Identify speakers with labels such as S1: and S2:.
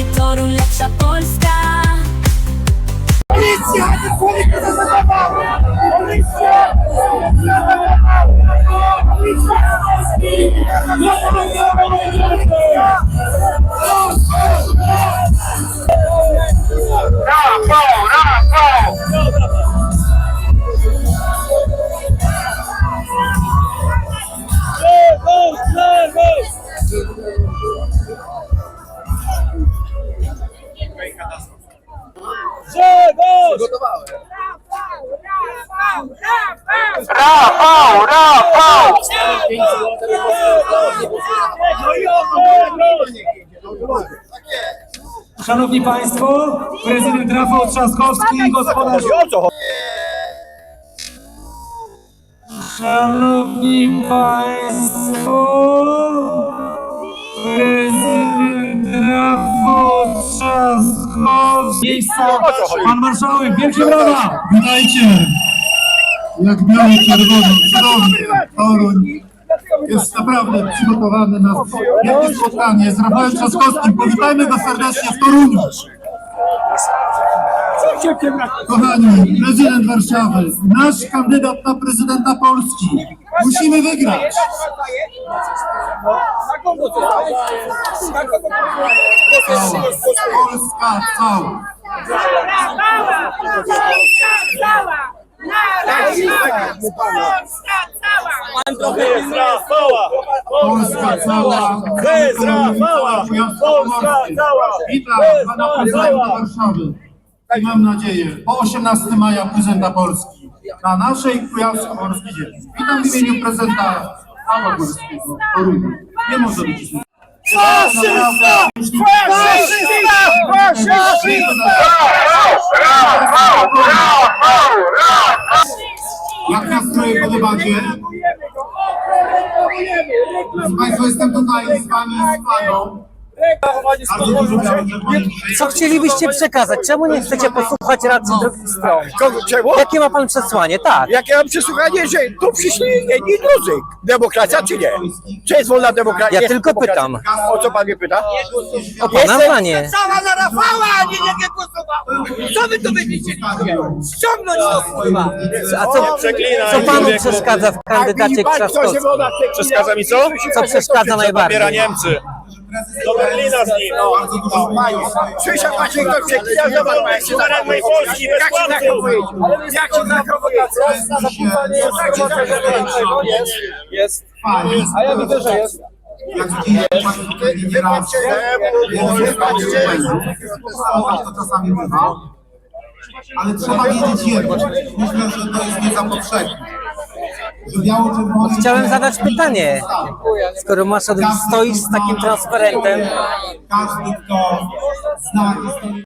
S1: Leci Toruń, lepsza Polska
S2: Policja! Nie człowiek nie zaatakował! Policja!
S3: Rafał, Rafał!
S4: Szanowni Państwo, prezydent Rafał Trzaskowski, gospodarz... Szanowni Państwo, prezydent Rafał Trzaskowski. Miejsca, pan marszałek, wielkie brawa!
S5: Witajcie! Jak biały, czerwony, Toruń jest naprawdę przygotowany na wielkie spotkanie z Rafałem Trzaskowskim. Powitajmy go serdecznie w Toruniu. Kochani, prezydent Warszawy, nasz kandydat na prezydenta Polski. Musimy wygrać. Cała, Polska cała.
S6: Cała! Polska cała! Polska cała!
S5: Polska cała,
S3: Bez Rafała! Polska cała!
S5: Witam pana prezydenta Warszawy i mam nadzieję po 18 maja prezydenta Polski na naszej kujawsko-morskiej ziemi. Witam w imieniu prezydenta Pawła Górskiego, Torunia. Nie może być źle.
S2: Faszysta! Faszysta! Faszysta!
S3: Rafał, Rafał, Rafał!
S5: Jak nastroje po debacie? Proszę Państwa, jestem tutaj z Wami, z Paną. Bardzo dużo miałem
S7: Co chcielibyście przekazać? Czemu nie chcecie posłuchać racji drugich stron?
S8: Kogo?
S7: Jakie ma pan przesłanie? Tak.
S8: Jakie mam przesłuchanie, że tu przyszli jedni i drudzy. Demokracja czy nie? Czy jest wolna demokracja?
S7: Ja
S8: Jest
S7: tylko
S8: demokracja.
S7: pytam.
S8: O co pan mnie pyta?
S7: O pana zdanie.
S2: Cała na Rafała, a nie jak ja głosowałem! Co wy tu będziecie Ściągnąć to kurwa!
S7: A co, co panu przeszkadza w kandydacie Trzaskowskim?
S8: Przeszkadza mi co?
S7: Co przeszkadza najbardziej?
S3: Niemcy. Do Berlina z nim.
S5: Bardzo dużo mówiłem.
S8: Słyszał właśnie ktoś przeklina, zobacz, jak się
S3: Narodnej Polski, bez
S8: Jak się
S3: kłamców.
S8: Jak się zachowuje?
S5: Jest. A ja widzę, że jest. Jak widzicie, Państwo tutaj nie raz, nie raz, to czasami bywa. Ale trzeba wiedzieć jedno. Myślę, że to jest nie za powszechne. Że biało-czerwony...
S7: Chciałem zadać pytanie. Skoro masz stoisz z takim transparentem,
S5: Każdy, kto zna historię